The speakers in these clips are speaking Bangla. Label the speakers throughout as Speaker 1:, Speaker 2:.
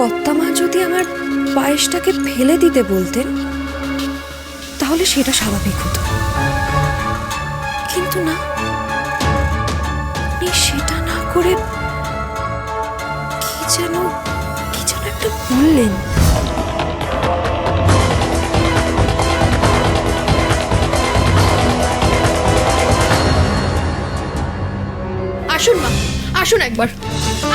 Speaker 1: কর্তামা যদি আমার পায়েসটাকে ফেলে দিতে বলতেন, তাহলে সেটা স্বাভাবিক হতো। কিন্তু না সেটা না করে কি যেন কি যেন একটা বললেন।
Speaker 2: আসুন মা, আসুন একবার।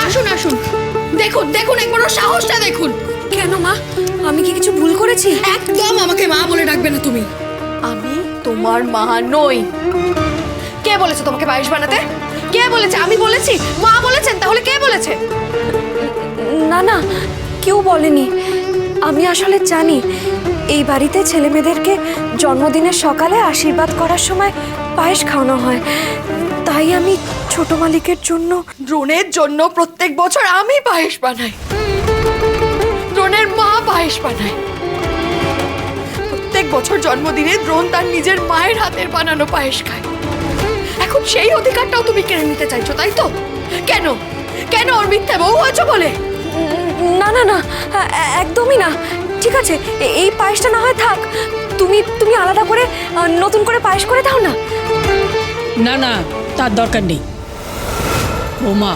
Speaker 2: আসুন আসুন। দেখুন দেখুন একবার ওর সাহসটা দেখুন।
Speaker 1: কেন মা? আমি কি কিছু ভুল করেছি?
Speaker 2: একদম আমাকে মা বলে ডাকবে না তুমি। আমি তোমার মা নই। কে বলেছে তোমাকে পায়েস বানাতে? কে বলেছে? আমি বলেছি। মা বলেছেন তাহলে কে বলেছে?
Speaker 1: না না কেউ বলেনি। আমি আসলে জানি এই বাড়িতে ছেলে মেয়েদেরকে জন্মদিনের সকালে আশীর্বাদ করার সময় পায়েস খাওয়ানো হয়। তাই আমি ছোট মালিকের জন্য।
Speaker 2: দ্রোণের জন্য প্রত্যেক বছর আমি পায়েস বানাই। দ্রোণের মা পায়েস বানায়। প্রত্যেক বছর জন্মদিনে দ্রোণ তার নিজের মায়ের হাতের বানানো পায়েস খায়। এখন সেই অধিকারটাও তুমি কেড়ে নিতে চাইছো তাই তো? কেন? কেন ওর মিথ্যে বউ হয়েছো বলে?
Speaker 1: না না না একদমই না। ঠিক আছে এ- এই পায়েসটা না হয় থাক। তুমি তুমি আলাদা করে নতুন করে পায়েস করে দাও না।
Speaker 3: না না তার দরকার নেই। ওমা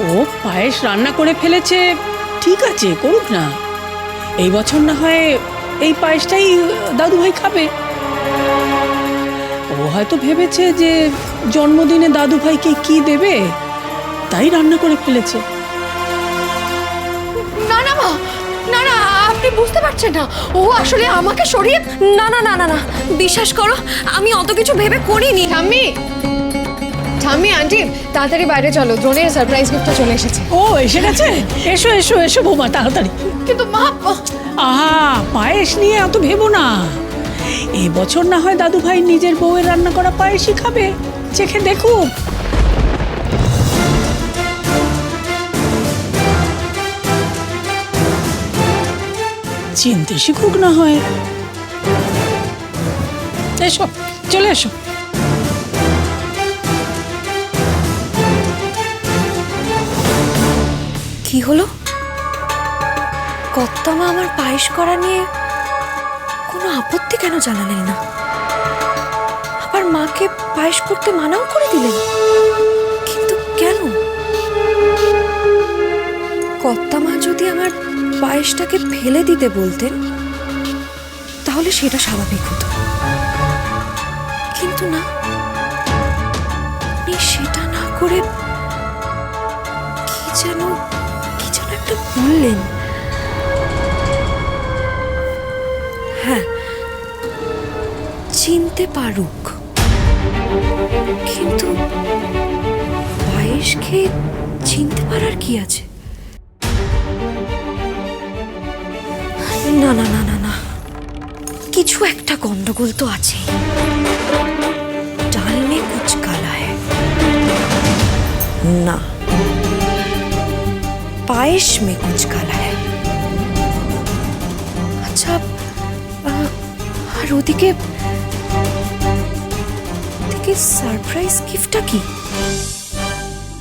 Speaker 3: ও পায়েস রান্না করে ফেলেছে। ঠিক আছে করুক না। এই বছর না হয় এই পায়েসটাই দাদুভাই খাবে। ও হয়তো ভেবেছে যে জন্মদিনে দাদুভাইকে কি দেবে তাই রান্না করে ফেলেছে।
Speaker 2: না না মা না না আপনি বুঝতে পারছেন না। ও আসলে আমাকে সরিয়ে
Speaker 1: না না না না না বিশ্বাস করো আমি অত কিছু ভেবে করিনি।
Speaker 2: ঠাম্মি! ঠাম্মি আন্টি তাড়াতাড়ি বাইরে চলো। দ্রোণের সারপ্রাইজ গিফটটা চলে এসেছে।
Speaker 3: ও এসে গেছে? এসো এসো এসো বৌমা তাড়াতাড়ি।
Speaker 2: কিন্তু মা
Speaker 3: আহা পায়েস নিয়ে এত ভেবো না। এই বছর না হয় দাদু ভাই নিজের বউয়ের রান্না করা পায়েসই খাবে। চেখে দেখুক চিনতে শিখুক না হয়। এসো চলে এসো।
Speaker 1: কি হলো? কর্তামা আমার পায়েস করা নিয়ে কোনো আপত্তি কেন জানালেন না? আবার মাকে পায়েস করতে মানাও করে দিলেন? কিন্তু কেন? কর্তামা যদি আমার পায়েসটাকে ফেলে দিতে বলতেন, তাহলে সেটা স্বাভাবিক হতো। কিন্তু না সেটা না করে কি যেন বললেন। হ্যাঁ চিনতে পারুক। কিন্তু পায়েস খেয়ে চিনতে পারার কি আছে? না না না না না। কিছু একটা গন্ডগোল তো আছেই ডাল মে কুচ না। পায়েস মে কুচ কালা হ্যায় আচ্ছা আহ, আর ওদিকে ওদিকে সারপ্রাইজ গিফটটা কি